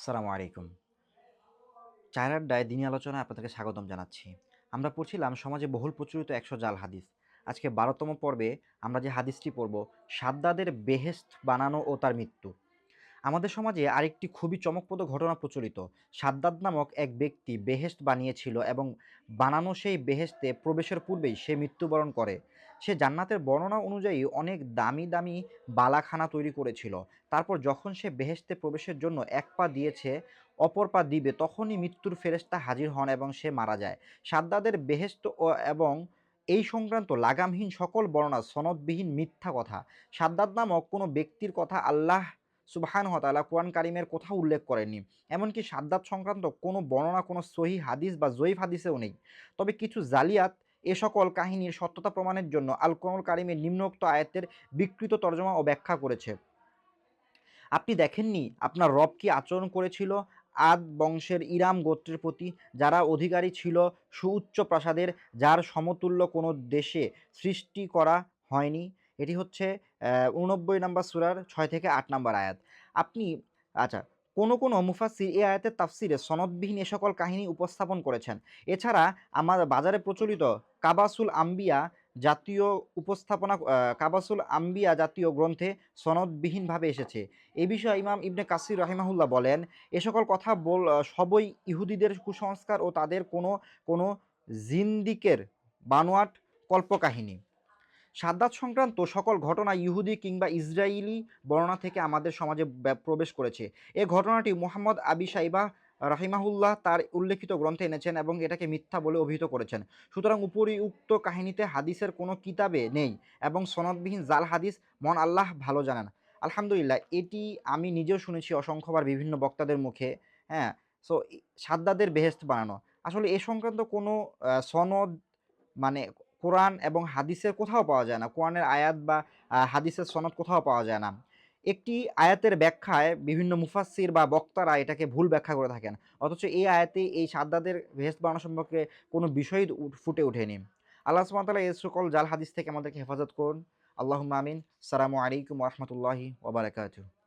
আসসালামু আলাইকুম। চায়ের আড্ডায় দিনী আলোচনায় আপনাদেরকে স্বাগতম জানাচ্ছি। আমরা পড়ছিলাম সমাজে বহুল প্রচলিত একশো জাল হাদিস। আজকে বারোতম পর্বে আমরা যে হাদিসটি পড়ব, সাদ্দাদের বেহেস্ত বানানো ও তার মৃত্যু। আমাদের সমাজে আরেকটি খুবই চমকপ্রদ ঘটনা প্রচলিত। সাদ্দাদ নামক এক ব্যক্তি বেহেস্ত বানিয়েছিল এবং বানানো সেই বেহেস্তে প্রবেশের পূর্বেই সে মৃত্যুবরণ করে। সে জান্নাতের বর্ণনা অনুযায়ী অনেক দামি দামি বালাখানা তৈরি করেছিল। তারপর যখন সে বেহেস্তে প্রবেশের জন্য এক পা দিয়েছে, অপর পা দিবে, তখনই মৃত্যুর ফেরেস্তা হাজির হন এবং সে মারা যায়। সাদ্দাদের বেহেস্ত ও এবং এই সংক্রান্ত লাগামহীন সকল বর্ণনা সনদবিহীন মিথ্যা কথা। সাদ্দাদ নামক কোনো ব্যক্তির কথা আল্লাহ সুবাহান হতালা কোরআন কারিমের কোথাও উল্লেখ করেননি। এমনকি সাদ্দাত সংক্রান্ত কোনো বর্ণনা, কোনো সহি হাদিস বা জয়ীফ হাদিসেও নেই। তবে কিছু জালিয়াত এ সকল কাহিনীর সত্যতা প্রমাণের জন্য আল কোরআন কারিমের নিম্নোক্ত আয়াতের বিকৃত তর্জমা ও ব্যাখ্যা করেছে। আপনি দেখেননি আপনার রব কি আচরণ করেছিল? আদ বংশের ইরাম গোত্রের প্রতি যারা অধিকারী ছিল, সুউচ্চ প্রাসাদের যার সমতুল্য কোনো দেশে সৃষ্টি করা হয়নি? এটি হচ্ছে উনব্বই নম্বর সুরার ছয় থেকে আট নম্বর আয়াত। আপনি আচ্ছা কোনো কোনো মুফাসির এই আয়াতের তাফসিরে সনদবিহীন এ সকল কাহিনী উপস্থাপন করেছেন। এছাড়া আমার বাজারে প্রচলিত কাবাসুল আম্বিয়া জাতীয় উপস্থাপনা কাবাসুল আম্বিয়া জাতীয় গ্রন্থে সনদবিহীনভাবে এসেছে। এ বিষয়ে ইমাম ইবনে কাসির রহিমাহুল্লাহ বলেন, এ সকল কথা বল সবই ইহুদিদের কুসংস্কার ও তাদের কোনো কোনো জিন্দিকের বানোয়াট কল্পকাহিনী। সাদ্দাত সংক্রান্ত সকল ঘটনা ইহুদি কিংবা ইসরায়েলি বর্ণনা থেকে আমাদের সমাজে প্রবেশ করেছে। এ ঘটনাটি মোহাম্মদ আবি সাইবা রাহিমাহুল্লাহ তার উল্লেখিত গ্রন্থে এনেছেন এবং এটাকে মিথ্যা বলে অভিহিত করেছেন। সুতরাং উপরিউক্ত কাহিনীতে হাদিসের কোনো কিতাবে নেই এবং সনদবিহীন জাল হাদিস মন আল্লাহ ভালো জানেন আলহামদুলিল্লাহ, এটি আমি নিজেও শুনেছি অসংখ্যবার বিভিন্ন বক্তাদের মুখে হ্যাঁ সো সাদ্দাদের বেহেস্ত বানানো। আসলে এ সংক্রান্ত কোনো সনদ মানে কোরআন এবং হাদিসের কোথাও পাওয়া যায় না। কোরআনের আয়াত বা হাদিসের সনদ কোথাও পাওয়া যায় না। একটি আয়াতের ব্যাখ্যায় বিভিন্ন মুফাসসির বা বক্তারা এটাকে ভুল ব্যাখ্যা করে থাকেন। অথচ এই আয়াতে এই সাদ্দাদের ভেস্ট বানানো সম্পর্কে কোনো বিষয়ই ফুটে ওঠেনি। আল্লাহ সুবহানাহু এই সকল জাল হাদিস থেকে আমাদেরকে হেফাজত করুন। আল্লাহ আমিন। সালামু আলাইকুম রহমতুল্লাহি ওবরাকাতুহ